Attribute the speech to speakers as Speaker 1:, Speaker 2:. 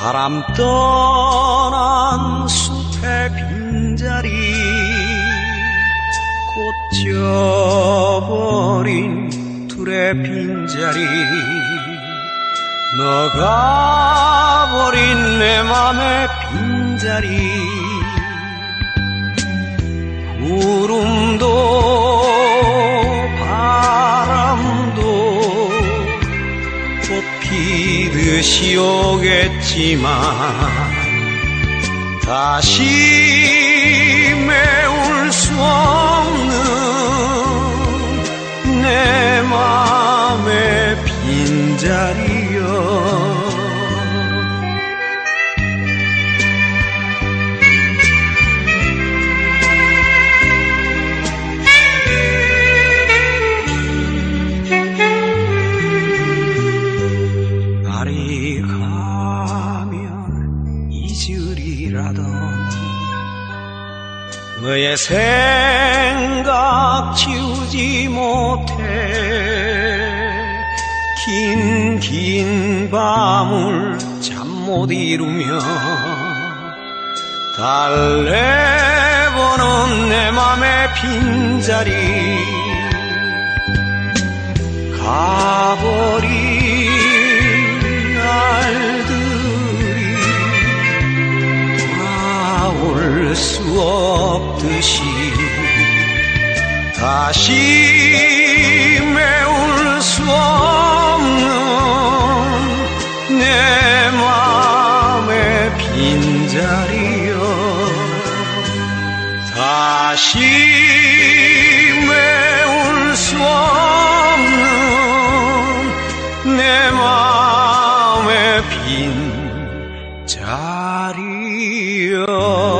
Speaker 1: 바람 떠난 숲의 빈자리 꽂혀버린 둘의 빈자리. 너가 버린 내 맘의 빈자리 피듯이 오겠지만 다시 메울 수 없는 내 맘의 빈자리여 너의 생각 지우지 못해 긴 긴 밤을 잠 못 이루며 달래보는 내 맘의 빈자리 없듯이 다시 메울 수 없는 내 마음의 빈자리여 다시 메울 수 없는 내 마음의 빈자리여